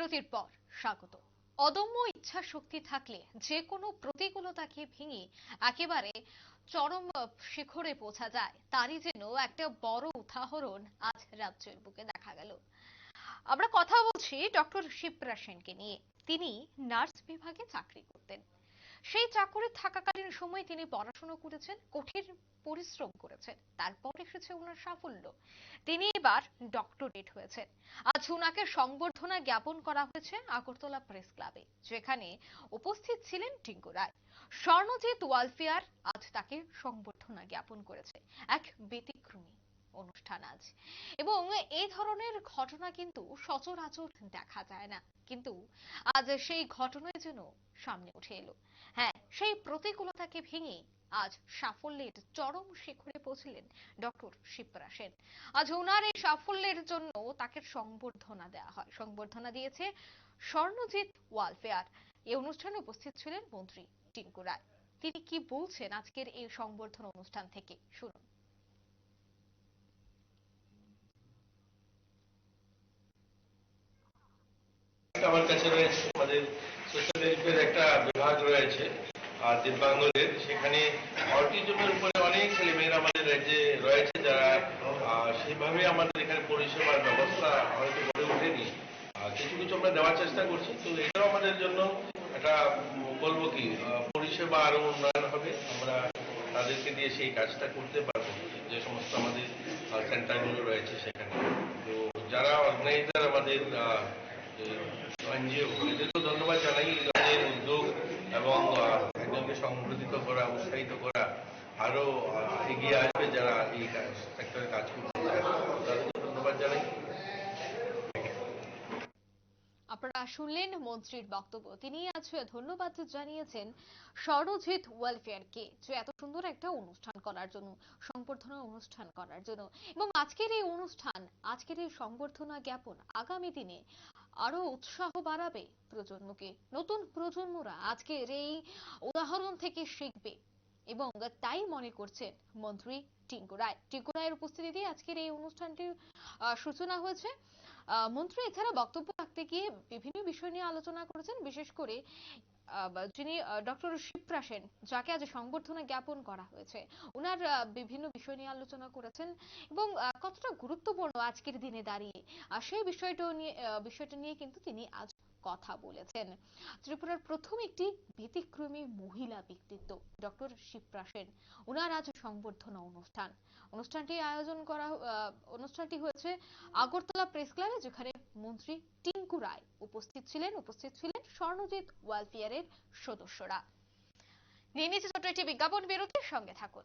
বিরতির পর স্বাগত। অদম্য ইচ্ছা শক্তি থাকলে যে কোনো প্রতিকূলতাকে ভেঙে একেবারে চরম শিখরে পৌঁছা যায়, তারই যেন একটা বড় উদাহরণ আজ রাজ্যের বুকে দেখা গেল। আমরা কথা বলছি ডক্টর শিপ্রা সেনকে নিয়ে। তিনি নার্স বিভাগে চাকরি করতেন। সেই চাকরি থাকাকালীন সময় তিনি পড়াশোনা করেছেন, কঠিন পরিশ্রম করেছেন, তারপর এসেছে ওনার সাফল্য। তিনি এবার ডক্টরেট হয়েছেন। আজ ওনাকে সংবর্ধনা জ্ঞাপন করা হয়েছে আগরতলা প্রেস ক্লাবে, যেখানে উপস্থিত ছিলেন টিঙ্কু রায়। স্বর্ণজিৎ ওয়ালফেয়ার আজ তাকে সংবর্ধনা জ্ঞাপন করেছে, এক ব্যতিক্রমী। অনুষ্ঠান আজ। এবং এই ধরনের ঘটনা কিন্তু সচরাচর দেখা যায় না। কিন্তু আজ সেই ঘটনায় যেন সামনে উঠে এলো। হ্যাঁ সেই প্রতিকূলতাকে ভেঙে আজ সাফল্যের চরম শিখরে পৌঁছলেন ডক্টর শিপ্রা সেন। আজ ওনার এই সাফল্যের জন্য তাকে সংবর্ধনা দেওয়া হয়। সংবর্ধনা দিয়েছে স্বর্ণজিৎ ওয়ালফেয়ার। এই অনুষ্ঠানে উপস্থিত ছিলেন মন্ত্রী টিঙ্কু রায়। তিনি কি বলছেন আজকের এই সংবর্ধনা অনুষ্ঠান থেকে? শুনুন। আমার কাছে রয়েছে আমাদের সোশ্যাল ওয়েলফেয়ার একটা বিভাগ রয়েছে আর দিব্যাঙ্গদের। সেখানে অটিজমের উপরে অনেক ছেলেমেয়েরা আমাদের রাজ্যে রয়েছে যারা আহ, সেইভাবে আমাদের এখানে পরিষেবার ব্যবস্থা হয়তো গড়ে ওঠেনি। কিছু কিছু আমরা দেওয়ার চেষ্টা করছি তো এটাও আমাদের জন্য একটা বলব কি পরিষেবা আরও উন্নয়ন হবে। আমরা তাদেরকে দিয়ে সেই কাজটা করতে পারব যে সমস্ত আমাদের সেন্টারগুলো রয়েছে সেখানে। তো যারা অর্গানাইজার আমাদের এনজিও এদেরকে ধন্যবাদ জানাই। এই ধরনের উদ্যোগ এবং একজনকে সংগঠিত করা, উৎসাহিত করা আরও এগিয়ে আসবে যারা এই সেক্টরে কাজ করতে চায় তাদেরকে ধন্যবাদ জানাই। আপনারা শুনলেন মন্ত্রীর বক্তব্য। তিনি আজ ধন্যবাদ জানিয়েছেন স্বরজিৎ ওয়েলফেয়ারকে যে এত সুন্দর একটা অনুষ্ঠান করার জন্য, সংবর্ধনা অনুষ্ঠান করার জন্য। এবং আজকের এই অনুষ্ঠান, আজকের এই সংবর্ধনা জ্ঞাপন আগামী দিনে আরও উৎসাহ বাড়াবে প্রজন্মকে। নতুন প্রজন্মরা আজকের এই উদাহরণ থেকে শিখবে। এবং তাই মনে করছেন মন্ত্রী টিঙ্কু রায়। টিঙ্কু রায়ের উপস্থিতিতে আজকের এই অনুষ্ঠানটির সূচনা হয়েছে। মন্ত্রী, এছাড়া বক্তব্য রাখতে গিয়ে বিভিন্ন বিষয় নিয়ে আলোচনা করেছেন, বিশেষ করে যিনি ডক্টর শিপ্রা সেন, যাকে আজ সংবর্ধনা জ্ঞাপন করা হয়েছে। ওনার বিভিন্ন বিষয় নিয়ে আলোচনা করেছেন এবং কতটা গুরুত্বপূর্ণ আজকের দিনে দাঁড়িয়ে। আর সেই বিষয়টা নিয়ে বিষয়টা নিয়ে কিন্তু তিনি আজ কথা বলেছেন। ত্রিপুরার প্রথম একটি ব্যতিক্রমী মহিলা ব্যক্তিত্ব, ডক্টর শিপ্রা সেন। ওনার আজ সংবর্ধনা অনুষ্ঠান। অনুষ্ঠানটি আয়োজন করা অনুষ্ঠানটি হয়েছে আগরতলা প্রেস ক্লাবে যেখানে মন্ত্রী টিঙ্কু রায় উপস্থিত ছিলেন উপস্থিত ছিলেন স্বর্ণজিৎ ওয়েলফেয়ারের সদস্যরা। নিয়ে নিচ্ছে ছোট্ট একটি বিজ্ঞাপন বিরতির সঙ্গে থাকুন।